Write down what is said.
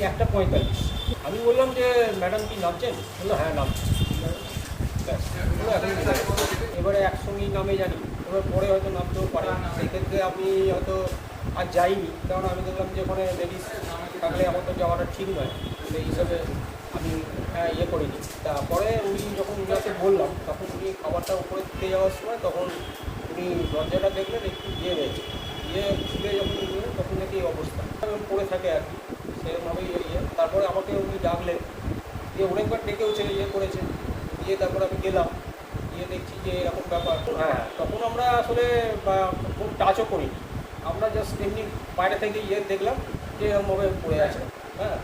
চারটে পঁয়তাল্লিশ আমি বললাম যে ম্যাডাম কি নামছেন? বলল হ্যাঁ নামছেন। এবারে একসঙ্গেই নামে জানি। এবার পরে হয়তো নামতেও পারে। সেক্ষেত্রে আমি হয়তো আর যাইনি। কারণ আমি দেখলাম যে, ওখানে লেডিস থাকলে আমার তো যাওয়াটা ঠিক নয়। সেই হিসাবে আমি হ্যাঁ ইয়ে করিনি। তারপরে উনি যখন উনাকে বললাম, তখন উনি খাবারটা উপরে দিতে যাওয়ার সময় তখন উনি দরজাটা দেখলেন, একটু ইয়ে রয়েছে। ইয়ে খুলে যখন তখন নাকি অবস্থা। পড়ে থাকে আর কি। সেরকমভাবেই ইয়ে তারপরে আমাকে উনি ডাকলেন। দিয়ে অনেকবার ডেকেও ডেকেওছে ইয়ে করেছে দিয়ে তারপর আমি গেলাম। গিয়ে দেখছি যে এরকম ব্যাপার। হ্যাঁ। তখন আমরা আসলে খুব টাচও করিনি। আমরা জাস্ট এমনি বাইরে থেকে ইয়ে দেখলাম যে এরকমভাবে পড়ে আছে। হ্যাঁ।